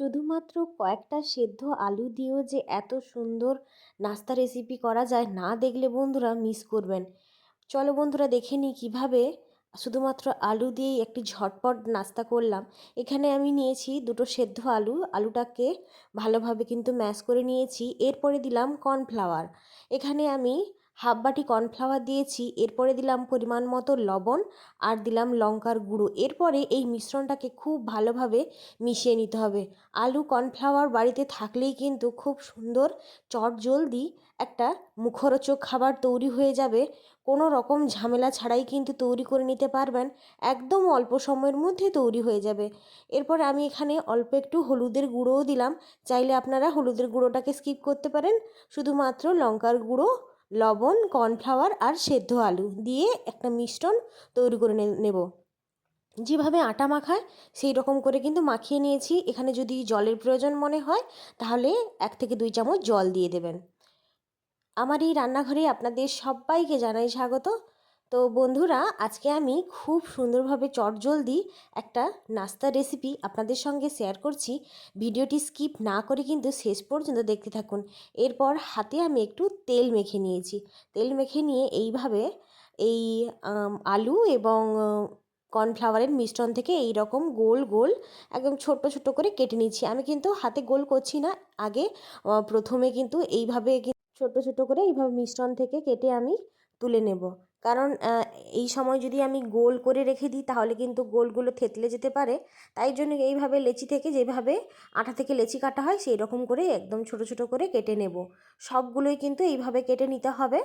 শুধুমাত্র কয়েকটা সেদ্ধ আলু দিয়েও যে এত সুন্দর নাস্তা রেসিপি করা যায় না দেখলে বন্ধুরা মিস করবেন। চলো বন্ধুরা দেখে নিই কীভাবে শুধুমাত্র আলু দিয়েই একটি ঝটপট নাস্তা করলাম। এখানে আমি নিয়েছি দুটো সেদ্ধ আলু, আলুটাকে ভালোভাবে কিন্তু ম্যাশ করে নিয়েছি। এরপরে দিলাম কর্নফ্লাওয়ার এখানে আমি হাফ বাটি কর্নফ্লাওয়ার দিয়েছি, এরপরে দিলাম পরিমাণ মতো লবণ আর দিলাম লঙ্কার গুঁড়ো। এরপরে এই মিশ্রণটাকে খুব ভালোভাবে মিশিয়ে নিতে হবে। আলু কর্নফ্লাওয়ার বাড়িতে থাকলেই কিন্তু খুব সুন্দর চট জলদি একটা মুখরোচক খাবার তৈরি হয়ে যাবে। কোনো রকম ঝামেলা ছাড়াই কিন্তু তৈরি করে নিতে পারবেন, একদম অল্প সময়ের মধ্যে তৈরি হয়ে যাবে। এরপর আমি এখানে অল্প একটু হলুদের গুঁড়োও দিলাম। চাইলে আপনারা হলুদের গুঁড়োটাকে স্কিপ করতে পারেন, শুধুমাত্র লঙ্কার গুঁড়ো লবণ, কর্নফ্লাওয়ার আর সেদ্ধ আলু দিয়ে একটা মিশ্রণ তৈরি করে নেব। যেভাবে আটা মাখায়, সেই রকম করে কিন্তু মাখিয়ে নিয়েছি। এখানে যদি জলের প্রয়োজন মনে হয়, তাহলে এক থেকে দুই চামচ জল দিয়ে দেবেন। আমার এই রান্নাঘরে আপনাদের সবাইকে জানাই স্বাগত। তো বন্ধুরা, আজকে আমি খুব সুন্দরভাবে চটজলদি একটা নাস্তার রেসিপি আপনাদের সঙ্গে শেয়ার করছি। ভিডিওটি স্কিপ না করে কিন্তু শেষ পর্যন্ত দেখতে থাকুন। এরপর হাতে আমি একটু তেল মেখে নিয়েছি। তেল মেখে নিয়ে এইভাবে এই আলু এবং কর্নফ্লাওয়ারের মিশ্রণ থেকে এই রকম গোল গোল একদম ছোট্ট ছোট্ট করে কেটে নিচ্ছি। আমি কিন্তু হাতে গোল করছি না। আগে প্রথমে কিন্তু এইভাবে ছোট ছোট করে এইভাবে মিশ্রণ থেকে কেটে আমি তুলে নেব। কারণ এই সময় যদি আমি গোল করে রেখে দিই, তাহলে কিন্তু গোলগুলো থেতলে যেতে পারে। তাই জন্য এইভাবে লেচি থেকে যেভাবে আটা থেকে লেচি কাটা হয় সেই রকম করে একদম ছোট ছোট করে কেটে নেব। সবগুলোই কিন্তু এইভাবে কেটে নিতে হবে।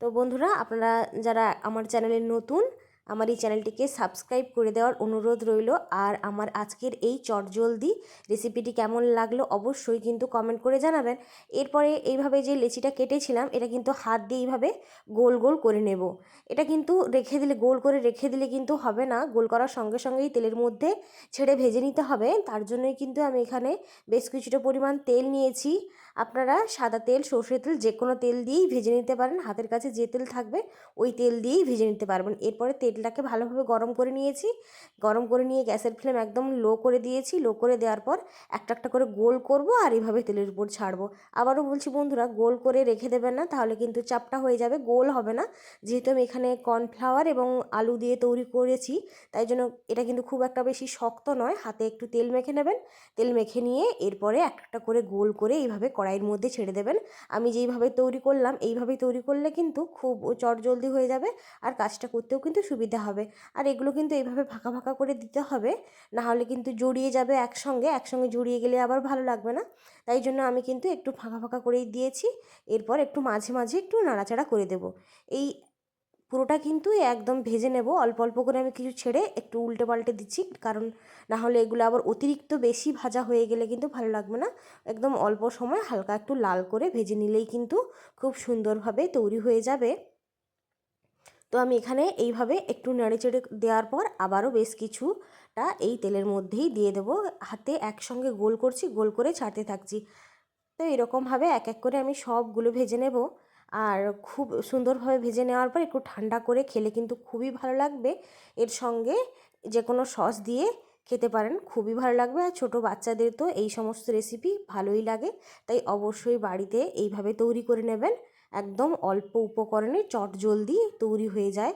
তো বন্ধুরা, আপনারা যারা আমার চ্যানেলে নতুন আমার এই চ্যানেলটিকে সাবস্ক্রাইব করে দেওয়ার অনুরোধ রইল। আর আমার আজকের এই চটজলদি রেসিপিটি কেমন লাগল অবশ্যই কিন্তু কমেন্ট করে জানাবেন। এরপরে এইভাবে যে লেচিটা কেটেছিলাম, এটা কিন্তু হাত দিয়ে এইভাবে গোল গোল করে নেব। এটা কিন্তু রেখে দিলে, গোল করে রেখে দিলে কিন্তু হবে না। গোল করার সঙ্গে সঙ্গেই তেলের মধ্যে ছেড়ে ভেজে নিতে হবে। তার জন্যই কিন্তু আমি এখানে বেশ কিছুটা পরিমাণ তেল নিয়েছি। আপনারা সাদা তেল, সর্ষের তেল যে কোনো তেল দিয়েই ভেজে নিতে পারেন। হাতের কাছে যে তেল থাকবে, ওই তেল দিয়েই ভেজে নিতে পারবেন। এরপরে তেলটাকে ভালোভাবে গরম করে নিয়েছি। গরম করে নিয়ে গ্যাসের ফ্লেম একদম লো করে দিয়েছি। লো করে দেওয়ার পর একটা একটা করে গোল করব আর এইভাবে তেলের উপর ছাড়বো। আবারও বলছি বন্ধুরা, গোল করে রেখে দেবেন না, তাহলে কিন্তু চাপটা হয়ে যাবে, গোল হবে না। যেহেতু আমি এখানে কর্নফ্লাওয়ার এবং আলু দিয়ে তৈরি করেছি, তাই জন্য এটা কিন্তু খুব একটা বেশি শক্ত নয়। হাতে একটু তেল মেখে নেবেন। তেল মেখে নিয়ে এরপরে একটা করে গোল করে এইভাবে কড়াইয়ের মধ্যে ছেড়ে দেবেন। আমি যেইভাবে তৈরি করলাম, এইভাবেই তৈরি করলে কিন্তু খুব চট জলদি হয়ে যাবে আর কাজটা করতেও কিন্তু সুবিধা হবে। আর এগুলো কিন্তু এইভাবে ফাঁকা ফাঁকা করে দিতে হবে নাহলে কিন্তু জড়িয়ে যাবে একসঙ্গে। একসঙ্গে জড়িয়ে গেলে আবার ভালো লাগবে না। তাই জন্য আমি কিন্তু একটু ফাঁকা ফাঁকা করেই দিয়েছি। এরপর একটু মাঝে মাঝে একটু নাড়াচাড়া করে দেব। এই পুরোটা কিন্তু একদম ভেজে নেব। অল্প অল্প করে আমি কিছু ছেড়ে একটু উল্টে পাল্টে দিচ্ছি। কারণ না হলে এগুলো আবার অতিরিক্ত বেশি ভাজা হয়ে গেলে কিন্তু ভালো লাগবে না। একদম অল্প সময় হালকা একটু লাল করে ভেজে নিলেই কিন্তু খুব সুন্দরভাবে তৈরি হয়ে যাবে। তো আমি এখানে এইভাবে একটু নেড়ে চেড়ে দেওয়ার পর আবারও বেশ কিছুটা এই তেলের মধ্যেই দিয়ে দেবো। হাতে একসঙ্গে গোল করছি, গোল করে ছাড়তে থাকছি। তো এরকমভাবে এক এক করে আমি সবগুলো ভেজে নেব। আর খুব সুন্দরভাবে ভেজে নেওয়ার পর একটু ঠান্ডা করে খেলে কিন্তু খুবই ভালো লাগবে। এর সঙ্গে যে কোনো সস দিয়ে খেতে পারেন, খুবই ভালো লাগবে। আর ছোটো বাচ্চাদের তো এই সমস্ত রেসিপি ভালোই লাগে, তাই অবশ্যই বাড়িতে এইভাবে তৈরি করে নেবেন। একদম অল্প উপকরণে চট জলদি তৈরি হয়ে যায়।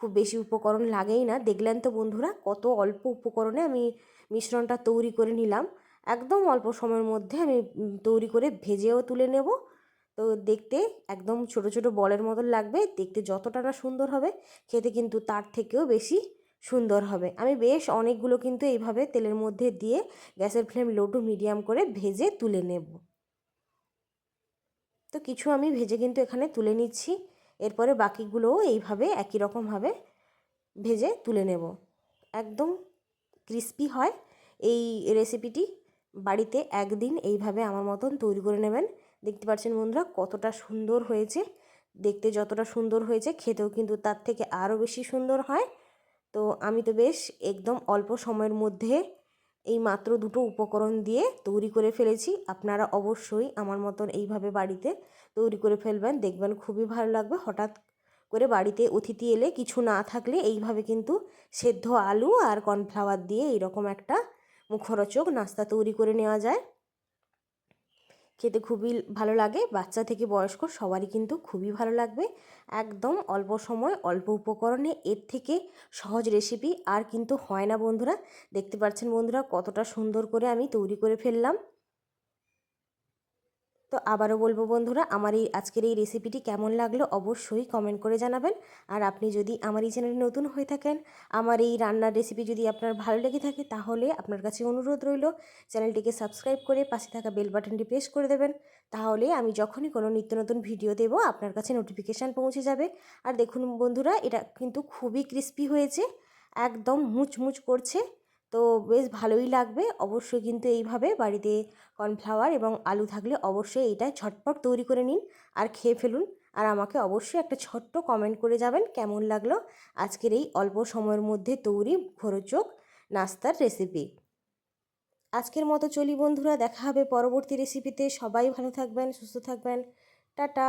খুব বেশি উপকরণ লাগেই না। দেখলেন তো বন্ধুরা, কত অল্প উপকরণে আমি মিশ্রণটা তৈরি করে নিলাম। একদম অল্প সময়ের মধ্যে আমি তৈরি করে ভেজেও তুলে নেব। তো দেখতে একদম ছোট ছোট বলের মতন লাগবে। দেখতে যতটা না সুন্দর হবে, খেতে কিন্তু তার থেকেও বেশি সুন্দর হবে। আমি বেশ অনেকগুলো কিন্তু এইভাবে তেলের মধ্যে দিয়ে গ্যাসের ফ্লেম লো টু মিডিয়াম করে ভেজে তুলে নেব। তো কিছু আমি ভেজে কিন্তু এখানে তুলে নিচ্ছি। এরপরে বাকিগুলোও এইভাবে একই রকমভাবে ভেজে তুলে নেব। একদম ক্রিস্পি হয়। এই রেসিপিটি বাড়িতে একদিন এইভাবে আমার মতন তৈরি করে নেবেন। দেখতে পাচ্ছেন বন্ধুরা, কতটা সুন্দর হয়েছে। দেখতে যতটা সুন্দর হয়েছে, খেতেও কিন্তু তার থেকে আরও বেশি সুন্দর হয়। তো আমি তো বেশ একদম অল্প সময়ের মধ্যে এই মাত্র দুটো উপকরণ দিয়ে তৈরি করে ফেলেছি। আপনারা অবশ্যই আমার মতন এইভাবে বাড়িতে তৈরি করে ফেলবেন, দেখবেন খুবই ভালো লাগবে। হঠাৎ করে বাড়িতে অতিথি এলে কিছু না থাকলে এইভাবে কিন্তু সেদ্ধ আলু আর কর্নফ্লাওয়ার দিয়ে এইরকম একটা মুখরোচক নাস্তা তৈরি করে নেওয়া যায়। খেতে খুবই ভালো লাগে। বাচ্চা থেকে বয়স্ক সবারই কিন্তু খুবই ভালো লাগবে। একদম অল্প সময়, অল্প উপকরণে এর থেকে সহজ রেসিপি আর কিন্তু হয় না বন্ধুরা। দেখতে পাচ্ছেন বন্ধুরা কতটা সুন্দর করে আমি তৈরি করে ফেললাম। তো আবারও বলব বন্ধুরা, আমার এই আজকের এই রেসিপিটি কেমন লাগল অবশ্যই কমেন্ট করে জানাবেন। আর আপনি যদি আমার এই চ্যানেলে নতুন হয়ে থাকেন, আমার এই রান্নার রেসিপি যদি আপনার ভালো লেগে থাকে, তাহলে আপনার কাছে অনুরোধ রইল চ্যানেলটিকে সাবস্ক্রাইব করে পাশে থাকা বেল বাটনটি প্রেস করে দেবেন। তাহলে আমি যখনই কোনো নিত্য নতুন ভিডিও দেবো, আপনার কাছে নোটিফিকেশান পৌঁছে যাবে। আর দেখুন বন্ধুরা, এটা কিন্তু খুবই ক্রিস্পি হয়েছে, একদম মুচমুচ করছে। তো বেশ ভালোই লাগবে। অবশ্যই কিন্তু এইভাবে বাড়িতে কর্নফ্লাওয়ার এবং আলু থাকলে অবশ্যই এইটা ঝটপট তৈরি করে নিন আর খেয়ে ফেলুন। আর আমাকে অবশ্যই একটা ছোট্ট কমেন্ট করে যাবেন কেমন লাগল আজকের এই অল্প সময়ের মধ্যে তৈরি ভরচোক নাস্তার রেসিপি আজকের মতো চলি বন্ধুরা, দেখা হবে পরবর্তী রেসিপিতে সবাই ভালো থাকবেন, সুস্থ থাকবেন। টাটা।